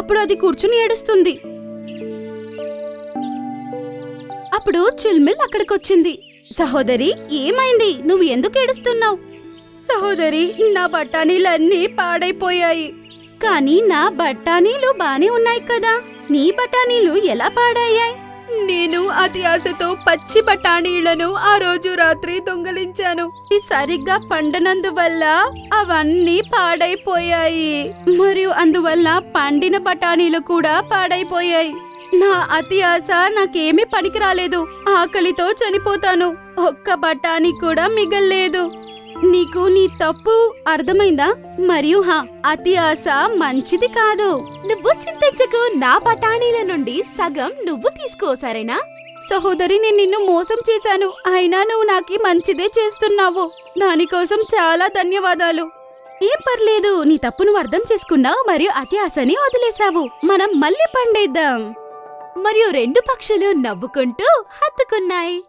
అప్పుడు అది కూర్చుని ఏడుస్తుంది. అప్పుడు చిల్మిల్ అక్కడికొచ్చింది. సహోదరి ఏమైంది? నువ్వు ఎందుకు ఏడుస్తున్నావు? సహోదరి నా బఠానీలన్నీ పాడైపోయాయి. కానీ నా బఠానీలు బానే ఉన్నాయి కదా. నీ బఠానీలు ఎలా పాడయ్యాయి? నేను అతి ఆశతో పచ్చి బఠానీలను ఆ రోజు రాత్రి దొంగలించాను. ఇది సరిగ్గా పండనందువల్ల అవన్నీ పాడైపోయాయి. మరియు అందువల్ల పండిన బఠానీలు కూడా పాడైపోయాయి. నా అతి ఆశ నాకేమీ పనికి రాలేదు ఆకలితో చనిపోతాను. ఒక్క బఠానీ కూడా మిగల్లేదు. నీకు నీ తప్పు అర్థమైందా? మరియు హా అతి ఆశ మంచిది కాదు. నువ్వు చింతించకు నా బఠానీల నుండి సగం నువ్వు తీసుకో సరేనా? సహోదరి నేను నిన్ను మోసం చేశాను. అయినా నువ్వు నాకి మంచిదే చేస్తున్నావు. దానికోసం చాలా ధన్యవాదాలు. ఏం పర్లేదు నీ తప్పు నువ్వు అర్థం చేసుకున్నావు మరియు అతి ఆశని వదిలేశావు. మనం మళ్ళీ పండేద్దాం. మరియు రెండు పక్షులు నవ్వుకుంటూ హత్తుకున్నాయి.